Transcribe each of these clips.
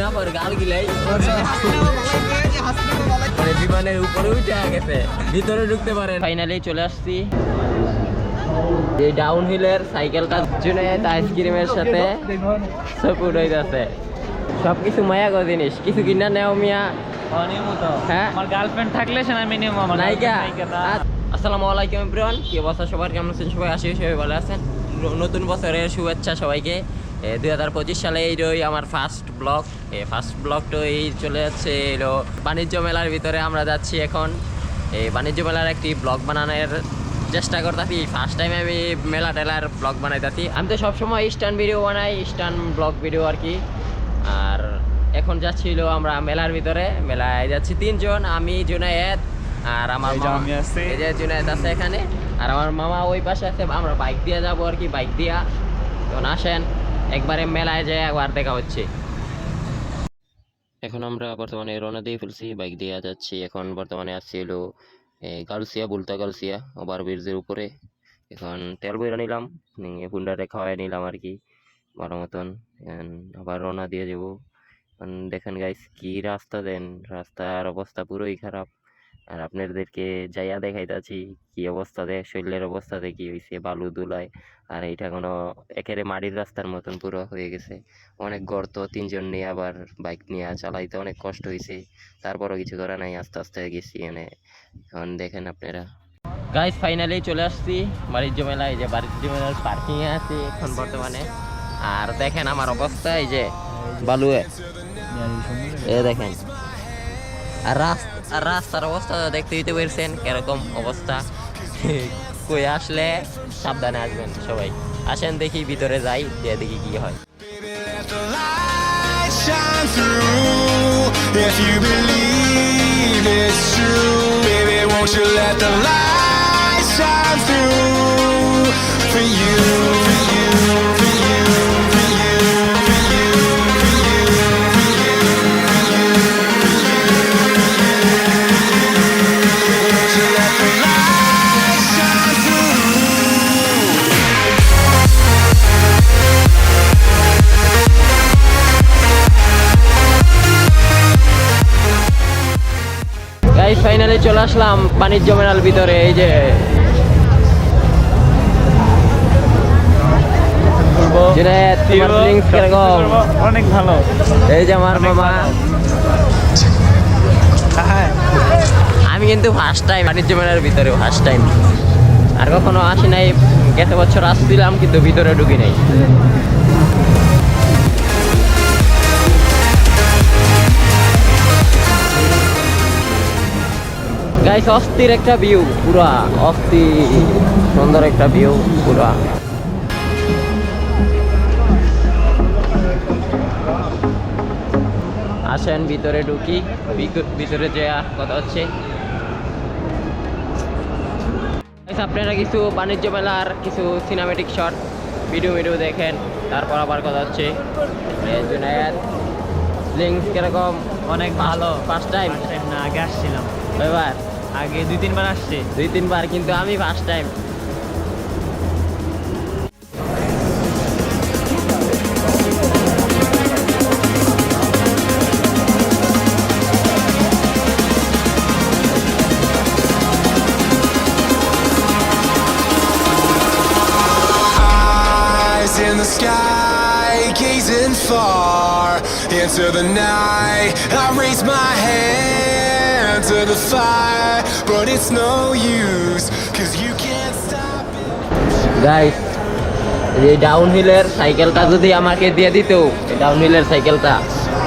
না পর গাল গিলাই। মানে বিমানের উপরে উঠে গেছে ভিতরে ঢুকতে পারে ফাইনালি চলে আসছি। এই ডাউন হিলের সাইকেলটা জুনায়েদ আইসক্রিমের সাথে হইতাছে। সব কিছু মায়া গো জিনিস কিছু কিনা নেও মিয়া। হ্যাঁ আমার গার্লফ্রেন্ড থাকলে আমার নায়িকা। girlfriend নায়িকা না। আসসালামু আলাইকুম এভরিওয়ান কি অবস্থা সবার? কেমন আছেন সবাই? আসি সবাই ভালো আছেন। নতুন বছরের শুভেচ্ছা সবাইকে। দুই হাজার পঁচিশ সালে এইটাই আমার ফার্স্ট ব্লগ এই ফার্স্ট ব্লগটা এই চলে যাচ্ছে এলো বাণিজ্য মেলার ভিতরে আমরা যাচ্ছি এখন। এই বাণিজ্য মেলার একটি ব্লগ বানানোর চেষ্টা করতেছি। ফার্স্ট টাইম আমি মেলা টেলার ব্লগ বানাইতেছি। আমি তো সবসময় ইস্টার্ন ভিডিও বানাই ইস্টার্ন ব্লগ ভিডিও আর কি। আর এখন যাচ্ছিল আমরা মেলার ভিতরে। মেলায় যাচ্ছি তিনজন আমি জুনায়েদ আর আমার জুনায়েদ আছে এখানে। আর আমার মামা ওই পাশে আছে আমরা বাইক দিয়ে যাব আর কি বাইক দিয়া। তখন আসেন। একবারে মেলায় যায়, একবার দেখা হচ্ছে। এখন আমরা বর্তমানে রওনা দিয়ে ফেলছি, বাইক দিয়ে যাচ্ছি। এখন বর্তমানে আসছি হলো গালসিয়া বুলতা গালসিয়া ওভার ব্রিজের উপরে। এখন তেল বইরা নিলাম হুন্ডারে খাওয়াই নিলাম আর কি, ভালো মতন। আবার রওনা দিয়ে যাব। দেখেন গাইস কি রাস্তা দেন, রাস্তার অবস্থা পুরোই খারাপ। আর আপনাদেরকে যাইয়া দেখাইতাছি, কি অবস্থা দেখ শরীরের অবস্থা কি হয়েছে বালু দুলায়, আর এইটা কোনো একেবারে মাটির রাস্তার মতন পুরো হয়ে গেছে। অনেক গর্ত তিনজন নিয়ে আবার বাইক নিয়ে চালাইতে অনেক কষ্ট হয়েছে তারপরও কিছু করা নাই, আস্তে আস্তে গেছি এনে। এখন দেখেন আপনারা। গাইজ ফাইনালি চলে আসছি, বাণিজ্য মেলায় যে বাণিজ্য মেলার পার্কিং এ আছি এখন বর্তমানে। আর দেখেন আমার অবস্থা, এই যে বালুয়ে। এ দেখেন রাস্তা রাস্তার অবস্থা দেখতে দিতে পেরেছেন এরকম অবস্থা। কই আসলে সাবধানে আসবেন সবাই। আসেন দেখি ভিতরে যাই যে দেখি কি হয়। Won't you? গাইস ফাইনালি চলে আসলাম বাণিজ্য মেলার ভিতরে এই যে? অনেক ভালো। এই যে আমার মামা। হ্যাঁ। আমি কিন্তু ফার্স্ট টাইম বাণিজ্য মেলার ভিতরে ফার্স্ট টাইম আর কখনো আসি নাই গত বছর আসছিলাম কিন্তু ভিতরে ঢুকি নাই। গাইস অস্থির একটা ভিউ পুরা। অস্থির সুন্দর একটা ভিউ পুরা। আসেন ভিতরে ঢুকি। ভিতরে যে কথা হচ্ছে। আপনারা কিছু বাণিজ্য মেলার কিছু সিনেমেটিক শট ভিডিও ভিডিও দেখেন। তারপর আবার কথা হচ্ছে। জুনায়েদ লিঙ্কস কীরকম? অনেক ভালো। ফার্স্ট টাইম না আগে আসছিলাম। এবার? আগে দুই তিনবার আসছে দুই তিনবার কিন্তু আমি first time eyes in the sky, gazing far into the night. I raise my hand To the fire, but it's no use, cause you can't stop it. Guys এই ডাউন হিলের সাইকেলটা যদি আমাকে দিয়ে দিত ডাউন হিলের সাইকেলটা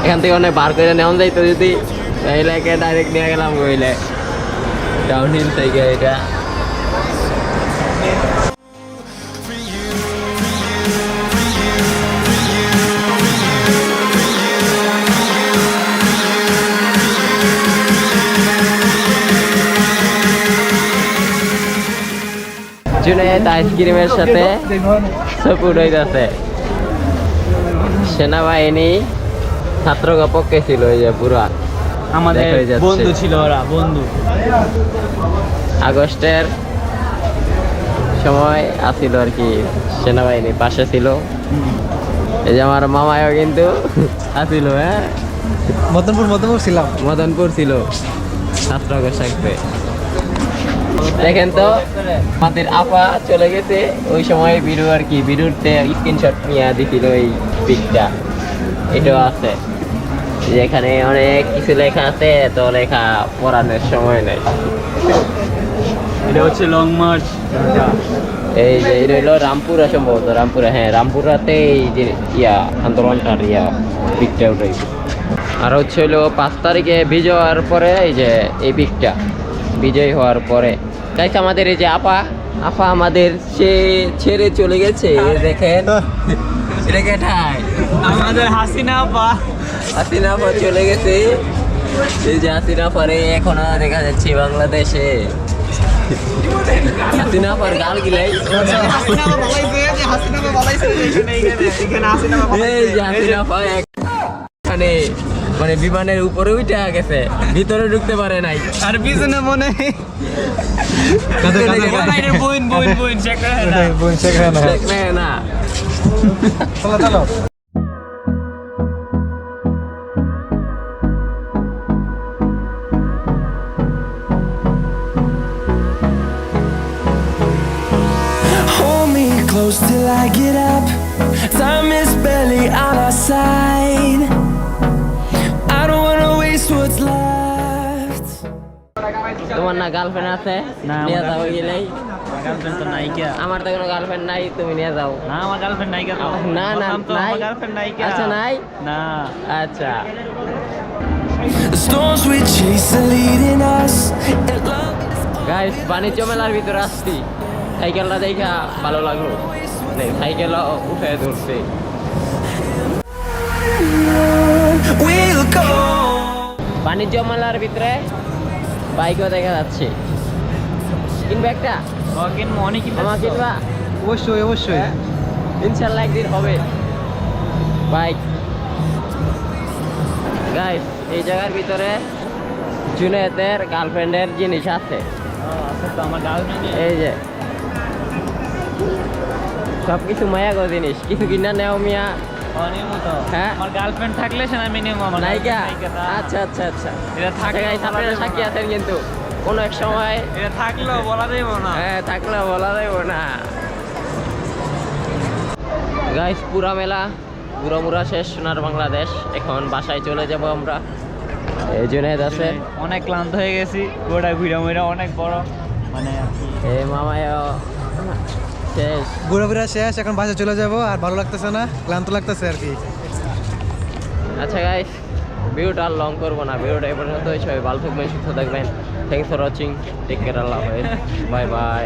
এখান থেকে অনেক বার করে নেওয়া যাইতো যদি তাহলে ডাইরেক্ট নিয়ে গেলাম কইলে ডাউন হিল সাইকেল এটা জুনায়েদ আইসক্রিমের সাথে সপুর হইতাছে। সেনাবাহিনী ছাত্র পক্ষে ছিল এই যে পুরা। আমাদের বন্ধু ছিল ওরা বন্ধু। আগস্টের সময় আসিল আর কি সেনাবাহিনী পাশে ছিল। এই যে আমার মামাও কিন্তু আসিল হ্যাঁ। মদনপুর মদনপুর ছিলাম। মদনপুর ছিল। ছাত্র থাকবে দেখেন তো আমাদের আপা চলে গেছে। ওই সময় ভিডিও আর কি ভিডিওতে স্ক্রিনশট নিয়ে দিছিল এই পিকটা। এটাও আছে। যেখানে অনেক কিছু লেখা আছে তো লেখা পড়ানোর সময় নেই। এটা হচ্ছে লং মার্চ এই যে এটা হলো রামপুরা সম্ভবত রামপুরা হ্যাঁ রামপুরাতে এই যে ইয়া আন্দোলনটার ইয়া পিকটা ওটাই আর হচ্ছে হলো পাঁচ তারিখে বিজয় হওয়ার পরে এই যে এই পিকটা। বিজয় হওয়ার পরে। গাইস আমাদের এই যে আপা আপা আমাদের সে ছেড়ে চলে গেছে দেখেন। আমাদের হাসিনা পা হাসিনা আপা চলে গেছে। এই যে হাসিনা পরে এখনও দেখা যাচ্ছে বাংলাদেশে। হাসিনা পর গাল গিলাই। হাসিনা এখানে মানে বিমানের উপরে উঠে গেছে ভিতরে ঢুকতে পারে নাই। আর পিছনে মনে না close till I get up. Time is barely on our side. তোমার না গার্লফ্রেন্ড আছে নিয়ে যাও গেলেই। আমার গার্লফ্রেন্ড তো নাইকা আমার তো কোনো গার্লফ্রেন্ড নাই তুমি নিয়ে যাও। না আমার গার্লফ্রেন্ড তো। না না নাই। আচ্ছা নাই? না। আচ্ছা। The storms we chase are leading us. And guys বাণিজ্য মেলার ভিতরে আসছি। সাইকেলটা দেখা ভালো লাগল। সাইকেল উঠে ধরছে। বাণিজ্য মেলার ভিতরে বাইকও দেখা যাচ্ছে। কিনবে একটা? আমার কিনবা? অবশ্যই অবশ্যই। ইনশাল্লাহ একদিন হবে। বাইক। গাইস এই জায়গার ভিতরে জুনেদের গার্লফ্রেন্ডের জিনিস আছে। তো আমার গার্লফ্রেন্ড এই যে। সব কিছু মায়া গো জিনিস। কিছু কিনা নেও মিয়া অনেক হ্যাঁ? আমার গার্লফ্রেন্ড থাকলে সে আমি নেব আমার নায়িকা? girlfriend নায়িকা, না। আচ্ছা আচ্ছা আচ্ছা। এটা থাকলে আপনারা সাক্ষী আছেন কিন্তু কোনো এক সময়। এটা থাকলেও বলা যাইব না। হ্যাঁ থাকলে বলা যাইব না। গাইস পুরা মেলা পুরো মুরা শেষ সোনার বাংলাদেশ। এখন বাসায় চলে যাব আমরা। এই জুনেদ আছে। অনেক ক্লান্ত হয়ে গেছি গোটা ঘুরা অনেক বড়। মানে এই শেষ ঘোরাফেরা শেষ এখন বাসে চলে যাব আর ভালো লাগতেছে না ক্লান্ত লাগতেছে আর কি। আচ্ছা গাইস ভিডিওটা আর লং করব না ভিডিওটা এ পর্যন্ত সবাই ভালো থাকবেন সুস্থ থাকবেন। Thanks for watching take care Allah bye by